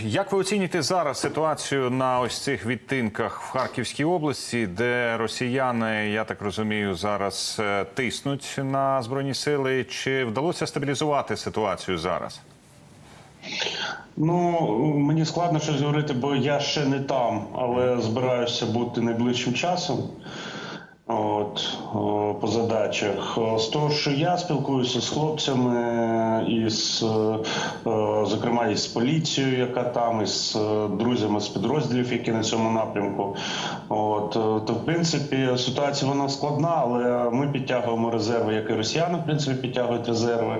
Як ви оцінюєте зараз ситуацію на ось цих відтинках в Харківській області, де росіяни, я так розумію, зараз е, тиснуть на збройні сили? Чи вдалося стабілізувати ситуацію зараз? Ну мені складно щось говорити, бо я ще не там, але збираюся бути найближчим часом. От по задачах з того, що я спілкуюся з хлопцями, із е, е, зокрема із поліцією, яка там, із е, друзями з підрозділів, які на цьому напрямку. От то в принципі ситуація вона складна, але ми підтягуємо резерви, як і росіяни, в принципі, підтягують резерви.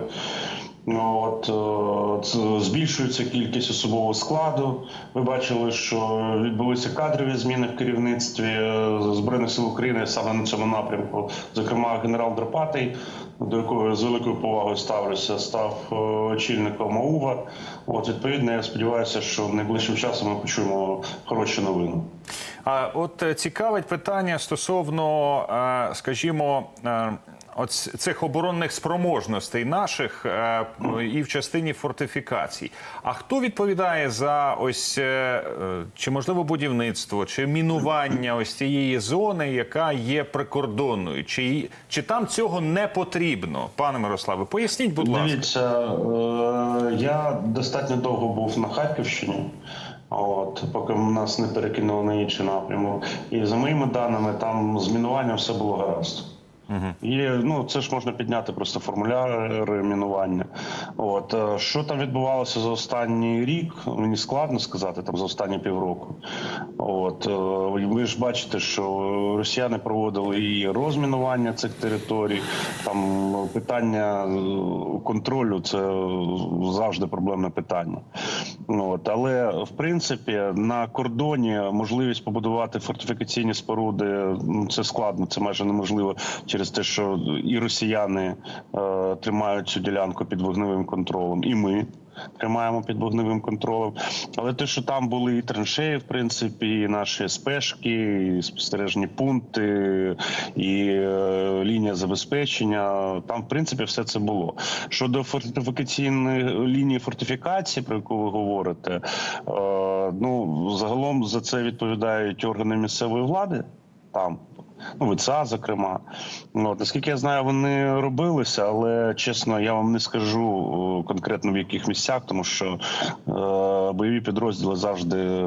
Ну, От е, збільшується кількість особового складу. Ви бачили, що відбулися кадрові зміни в керівництві е, збройних сил України саме на цьому напрямку. Зокрема, генерал Дропатий, до якого з великою повагою ставлюся, став е, очільником АУВА. От відповідно, я сподіваюся, що найближчим часом ми почуємо хороші новини. А от цікавить питання стосовно, скажімо, с- цих оборонних спроможностей наших е, і в частині фортифікацій. А хто відповідає за ось е, е, чи можливо будівництво, чи мінування ось цієї зони, яка є прикордонною? Чи, чи там цього не потрібно, пане Мирославе? Поясніть, будь ласка. Дивіться, е, я достатньо довго був на Харківщині. От, поки нас не перекинули на інший напрямок. І за моїми даними, там з мінуванням все було гаразд. І ну це ж можна підняти просто формуляри мінування. От е, що там відбувалося за останній рік, мені складно сказати там за останні півроку. От е, ви ж бачите, що росіяни проводили і розмінування цих територій. Там питання е, контролю це завжди проблемне питання. От але в принципі на кордоні можливість побудувати фортифікаційні споруди ну, це складно, це майже неможливо через те, що і росіяни е, тримають цю ділянку під вогневим контролем, і ми. Тримаємо під вогневим контролем, але те, що там були і траншеї, в принципі, і наші спешки, і спостережні пункти, і е, лінія забезпечення, там, в принципі, все це було. Щодо фортифікаційної лінії фортифікації, про яку ви говорите, е, ну загалом за це відповідають органи місцевої влади там. Ну, ВЦА, зокрема. Ну, От, наскільки я знаю, вони робилися, але чесно, я вам не скажу конкретно в яких місцях, тому що е, бойові підрозділи завжди е,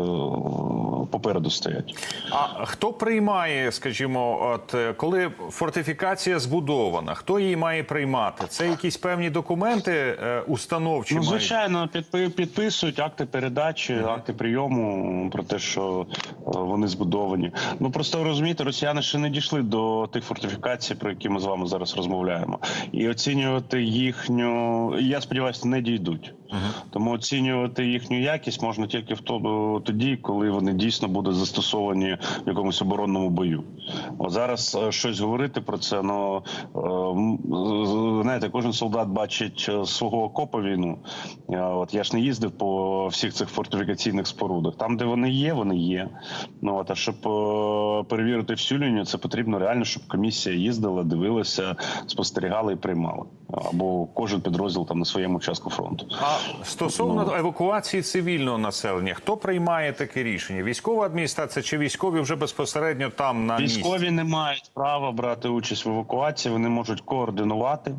попереду стоять. А хто приймає, скажімо, от е, коли фортифікація збудована, хто її має приймати? Це якісь певні документи е, установчі Ну, звичайно, підпи- підписують акти передачі, акти прийому про те, що е, вони збудовані. Ну просто розумієте, росіяни ще не дійшли до тих фортифікацій, про які ми з вами зараз розмовляємо, і оцінювати їхню, я сподіваюся, не дійдуть. Тому оцінювати їхню якість можна тільки в то- тоді, коли вони дійсно будуть застосовані в якомусь оборонному бою. От зараз е, щось говорити про це, ну е, знаєте, кожен солдат бачить е, свого окопа війну. От я ж не їздив по всіх цих фортифікаційних спорудах. Там, де вони є, вони є. Ну от а щоб перевірити всю лінію, це потрібно реально, щоб комісія їздила, дивилася, спостерігала і приймала. Або кожен підрозділ там на своєму участку фронту. А стосовно евакуації цивільного населення, хто приймає таке рішення? Військова адміністрація чи військові вже безпосередньо там на місці? Військові не мають права брати участь в евакуації. Вони можуть координувати,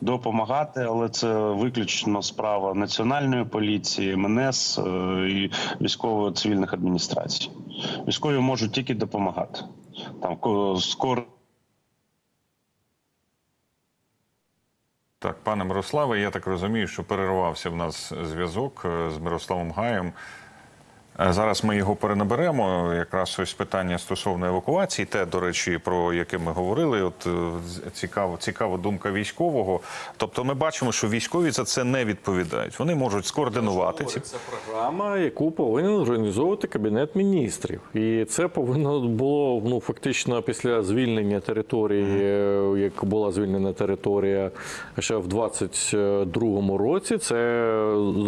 допомагати, але це виключно справа національної поліції, МНС е, і військово-цивільних адміністрацій. Військові можуть тільки допомагати. Там скоро. Так, пане Мирославе, я так розумію, що перервався в нас зв'язок е, з Мирославом Гаєм. Е, Зараз ми його перенаберемо. Якраз ось питання стосовно евакуації, те, до речі, про яке ми говорили. От е, цікаво, цікава думка військового. Тобто, ми бачимо, що військові за це не відповідають. Вони можуть скоординувати ці Це програма, яку повинен організовувати кабінет міністрів, і це повинно було ну фактично після звільнення території, е, як була звільнена територія ще в 22-му році. Це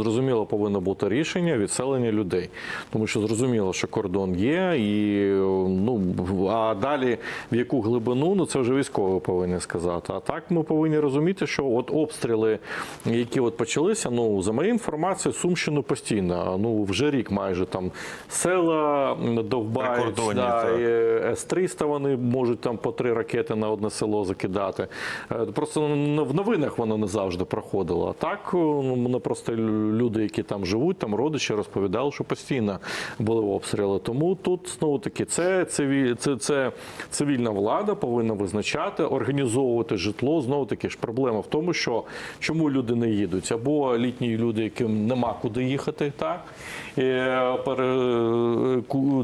зрозуміло повинно бути рішення відселення людей. Тому що зрозуміло, що кордон є, і ну а далі в яку глибину, ну це вже військові повинні сказати. А так ми повинні розуміти, що от обстріли, які от почалися, ну за моєю інформацією, Сумщину постійно. Ну вже рік майже там села довбають, да, С-300 вони можуть там по три ракети на одне село закидати. Е, Просто в новинах воно не завжди проходило. А так ну, просто люди, які там живуть, там родичі розповідали, що постійно були обстріли. Тому тут знову таки це, циві- це, це цивільна влада повинна визначати, організовувати житло. Знову таки ж проблема в тому, що чому люди не їдуть, або літні люди, яким нема куди їхати, так е,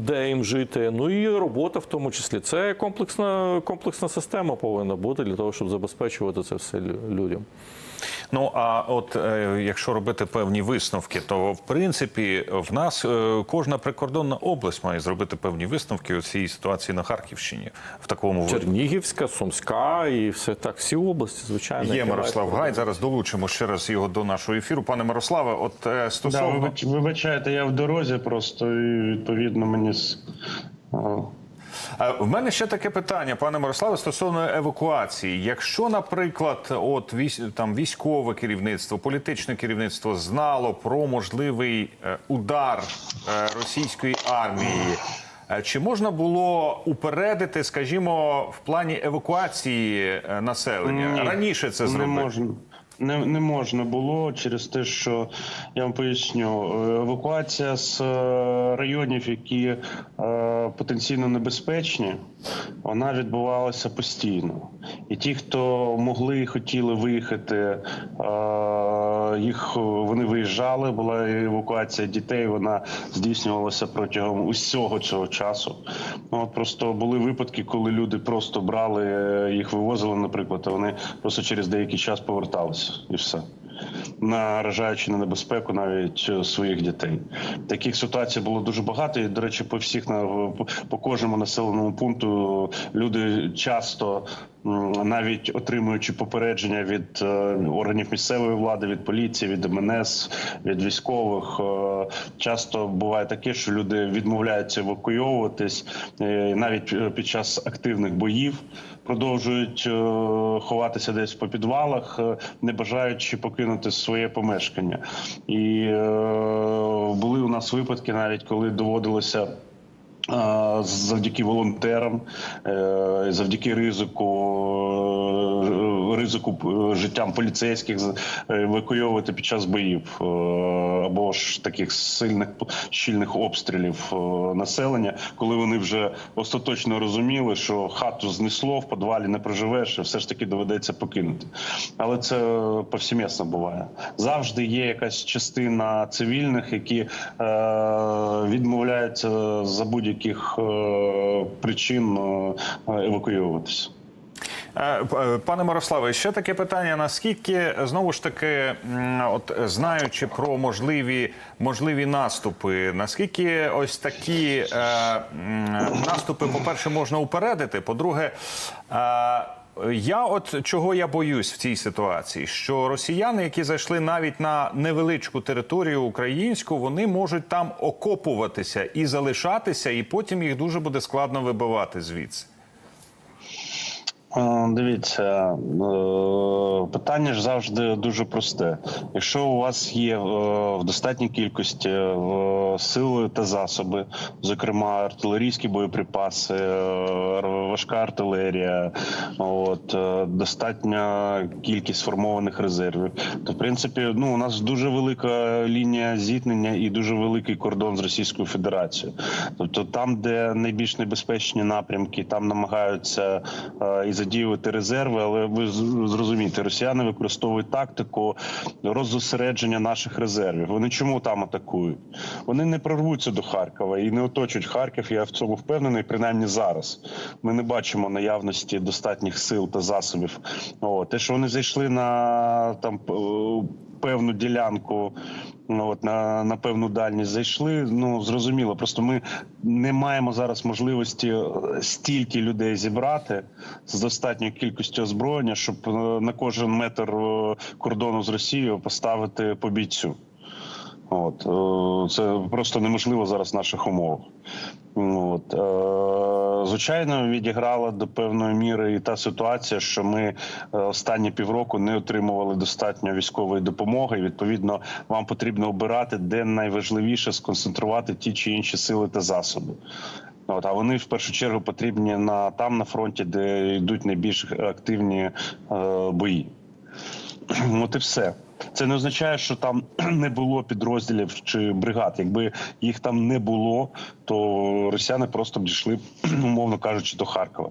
де їм жити. Ну і робота в тому числі. Це комплексна, комплексна система повинна бути для того, щоб забезпечувати це все людям. Ну а от е, якщо робити певні висновки, то в принципі в нас е, кожна прикордонна область має зробити певні висновки у цій ситуації на Харківщині в такому. Чернігівська, Сумська і все так, всі області, звичайно. Є Мирослав Гай. Зараз долучимо ще раз його до нашого ефіру. Пане Мирославе, от е, Да, стосовно вибач, вибачайте, я в дорозі просто і відповідно мені В мене ще таке питання, пане Мирославе, стосовно евакуації. Якщо, наприклад, от там військове керівництво, політичне керівництво знало про можливий е, удар е, російської армії. е, Чи можна було упередити, скажімо, в плані евакуації е, населення? Ні, Раніше це не можна. Не, не можна було через те, що я вам поясню, е, евакуація з е, районів, які е, потенційно небезпечні, вона відбувалася постійно. І ті, хто могли і хотіли виїхати, е, їх вони виїжджали. Була евакуація дітей. Вона здійснювалася протягом усього цього часу. Ну, от просто були випадки, коли люди просто брали е, їх, вивозили, наприклад, а вони просто через деякий час поверталися, і все. Наражаючи на небезпеку навіть е, своїх дітей, таких ситуацій було дуже багато. І до речі, по всіх по- кожному населеному пункту люди часто навіть отримуючи попередження від е, органів місцевої влади, від поліції, від МНС, від військових, е, часто буває таке, що люди відмовляються евакуйовуватись е, навіть під час активних боїв. Продовжують ховатися десь по підвалах, не бажаючи покинути своє помешкання. І е, були у нас випадки, навіть коли доводилося завдяки волонтерам, е, завдяки ризику, ризику е, життям поліцейських е, евакуйовувати під час боїв е, або ж таких сильних щільних обстрілів населення, коли вони вже остаточно розуміли, що хату знесло, в підвалі не проживеш, і все ж таки доведеться покинути. Але це повсімісно буває. Завжди є якась частина цивільних, які е, відмовляються за будь-яких е, причин евакуюватися. Е, е, Пане Мирославе, ще таке питання: наскільки знову ж таки, от знаючи про можливі можливі наступи, наскільки ось такі е, наступи, по-перше, можна упередити? По-друге, е, я от чого я боюсь в цій ситуації, що росіяни, які зайшли навіть на невеличку територію українську, вони можуть там окопуватися і залишатися, і потім їх дуже буде складно вибивати звідси. Е, Дивіться, е, питання ж завжди дуже просте. Якщо у вас є е, в достатній кількості сили та засоби, зокрема артилерійські боєприпаси, важка артилерія, от достатня кількість сформованих резервів, то в принципі ну у нас дуже велика лінія зіткнення і дуже великий кордон з Російською Федерацією. Тобто, там, де найбільш небезпечні напрямки, там намагаються і задіювати резерви. Але ви зрозумієте, росіяни використовують тактику роззосередження наших резервів. Вони чому там атакують? Вони не прорвуться до Харкова і не оточують Харків. Я в цьому впевнений, принаймні зараз. Ми не бачимо наявності достатніх сил та засобів. О, те, що вони зайшли на там п- певну ділянку. Ну, от на, на певну дальність зайшли. Ну зрозуміло. Просто ми не маємо зараз можливості е, стільки людей зібрати з достатньою кількістю озброєння, щоб е, на кожен метр е, кордону з Росією поставити по бійцю. От це просто неможливо зараз в наших умовах. От е, звичайно, відіграла до певної міри і та ситуація, що ми е, останні півроку не отримували достатньо військової допомоги. І, відповідно, вам потрібно обирати, де найважливіше сконцентрувати ті чи інші сили та засоби. От, а вони в першу чергу потрібні на там на фронті, де йдуть найбільш активні е, бої. От і все. Це не означає, що там не було підрозділів чи бригад. Якби їх там не було, то росіяни просто б дійшли, умовно кажучи, до Харкова.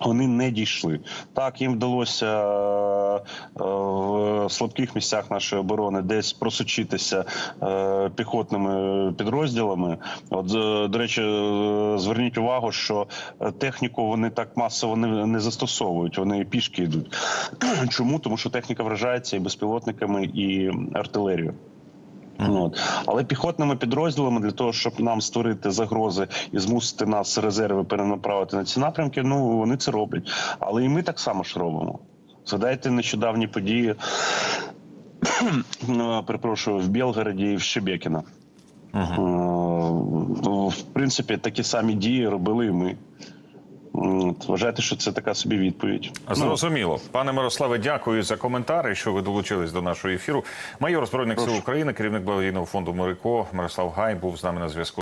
Вони не дійшли. Так, їм вдалося е, в слабких місцях нашої оборони десь просочитися е, піхотними підрозділами. От, е, до речі, е, зверніть увагу, що е, техніку вони так масово не застосовують, вони пішки йдуть. Чому? Тому що техніка вражається і безпілотниками, і артилерією. От. Але піхотними підрозділами для того, щоб нам створити загрози і змусити нас резерви перенаправити на ці напрямки, ну вони це роблять. Але і ми так само ж робимо. Згадайте нещодавні події, е, перепрошую, в Білгороді і в Щебекіно. Е, В принципі, такі самі дії робили і ми. Вважайте, що це така собі відповідь. Зрозуміло, пане Мирославе, дякую за коментари, що ви долучились до нашого ефіру. Майор збройних сил України, керівник благодійного фонду Морико Мирослав Гай був з нами на зв'язку.